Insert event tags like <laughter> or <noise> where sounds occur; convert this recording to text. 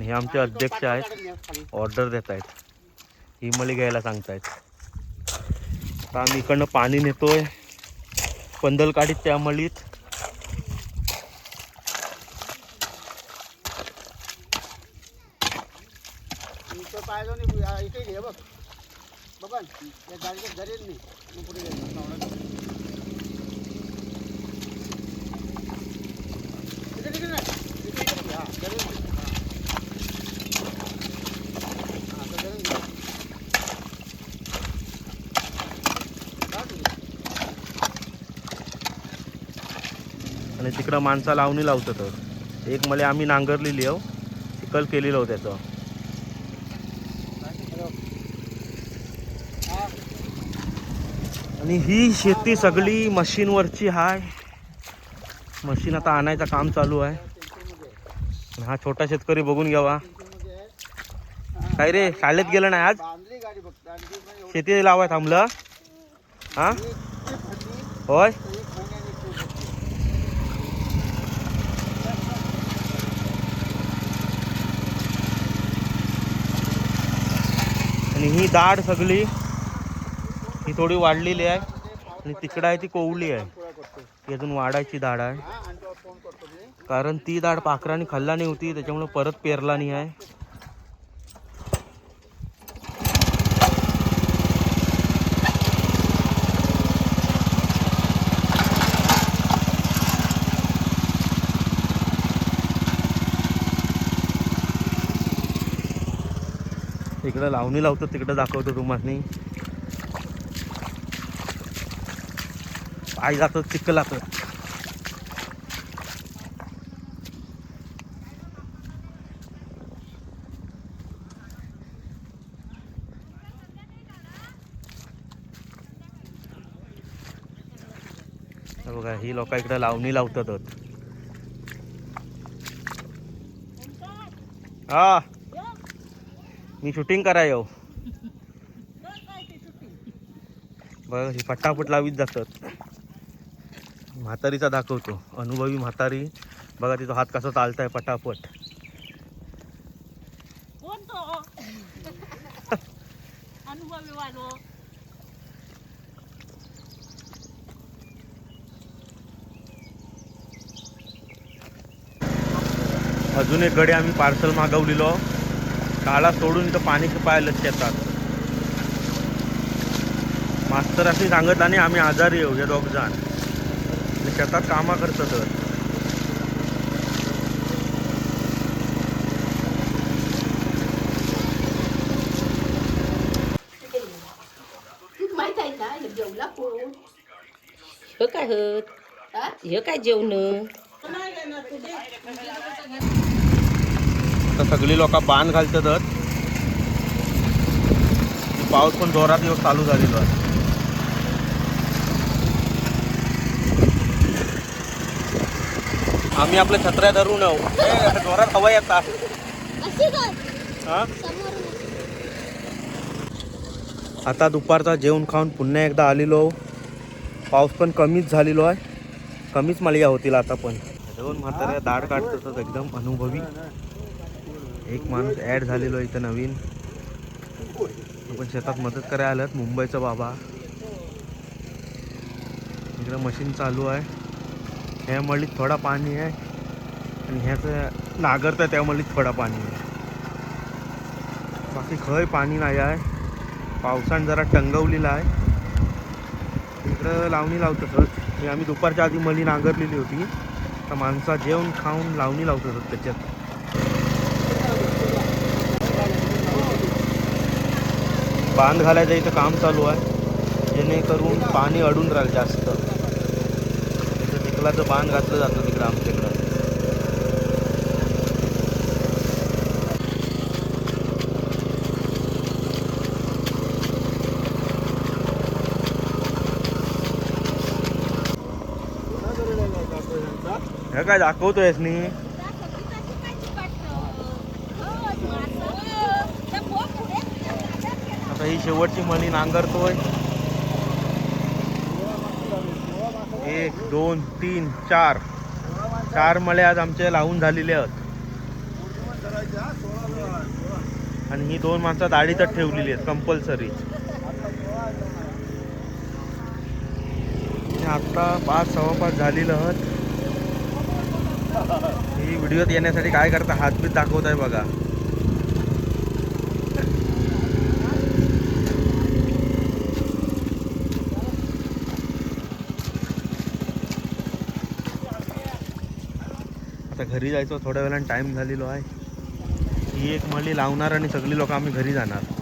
हे आमचे अध्यक्ष आहेत. ऑर्डर देत आहेत ही मळी घ्यायला सांगतायत. आता आम्ही इकडनं पाणी नेतोय. पंदल काढीत त्या मळीत बघ. बघा या गाडीचं धरेल मी मग पुढे गेलो. नावडा धरेल. इथे तिकडे नाही. इथे इकडे घे. हा, धरेल मी. हा. हा, आता धरेल मी. हा, ठीक आहे. आणि तिकडं माणसा लावणी लावतात एक मले आम्ही नांगरलेली आहो चिकल केलेलं हो त्याचं. आणि ही शेती सगळी मशीनवरची हाय. मशीन आता आणायचं काम चालू आहे. हा छोटा शेतकरी बघून घ्यावा. काय रे शाळेत गेलं नाही आज? शेती लावाय थांबलं? हा? होय? आणि ही दाढ सगळी ही थोडी वाढलेली आहे. आणि तिकडं आहे ती कोवली आहे. ती अजून वाढायची डाळ आहे. कारण ती डाळ पाखराने खाल्ला नाही होती त्याच्यामुळे परत पेरला नाही आहे. इकडं लावणी लावतो तिकडं दाखवतो तुम्हाला आई जातं चिखलाचं हे बघा ही लोक इकडे लावणी लावतात. हा. मी शूटिंग करा येऊ. बघा ही फटाफट लावीत जातात. म्हातारीचा दाखवतो. अनुभवी म्हातारी. बघा तिचा हात कसा चालताय पटापट. कोण तो <laughs> अनुभवी वालो. अजून एक गडी आम्ही पार्सल मागवलेलो. काळा सोडून इथं पाणी पाहायला शेतात. मास्तर असे सांगत आणि आम्ही आजारी येऊ हे दोघ जण. आणि शेतात कामा आहे ना हे काय हत हे? काय जेवण? आता सगळी लोक बांध घालतात. पाऊस पण जोरात येऊ चालू झालेलो आहे. आम्ही आपल्या छत्र्या धरून ए, जोरात हवा येतात हा? आता दुपारचा जेवण खाऊन पुन्हा एकदा आलेलो पाऊस पण कमीच झालेलो आहे. कमीच मालिका होतील आता पण. दोन म्हाताऱ्या दाढ काढतात एकदम अनुभवी. एक माणूस ॲड झालेलो आहे इथं नवीन. आपण शेतात मदत करायला आल्यात मुंबईचा बाबा. इकडं मशीन चालू आहे. ह्या मळीत थोडा पाणी आहे. आणि ह्याचं नागरतं त्या मळीत थोडा पाणी आहे. बाकी खय पाणी नाही आहे. पावसाने जरा टंगवलेला आहे. इकडं लावणी लावतात हे आम्ही दुपारच्या आधी मली नांगरलेली होती. तर माणसा जेवण खाऊन लावणी लावतात त्याच्यात. बांध घालायचं इथं काम चालू आहे. जेणेकरून पाणी अडून राहील जास्त. जंगलाचं बांध घातलं जातं तिकडं आमच्याकडं. हे काय दाखवतोयस मी आता ही शेवटची मणी नांगरतोय. एक दोन तीन चार. चार मळे आज आमचे लावून झालेले आहेत. आणि ही दोन माणसं दाढीतच ठेवलेली आहेत कंपल्सरी आता पाच सव्वा पाच झालेलं आहेत. ही व्हिडिओत येण्यासाठी काय करता? हातबीत दाखवत आहे बघा. आता घरी जायचं थोड्या वेळानं टाईम झालेलो आहे. ही एक मळी लावणार आणि सगळी लोक आम्ही घरी जाणार.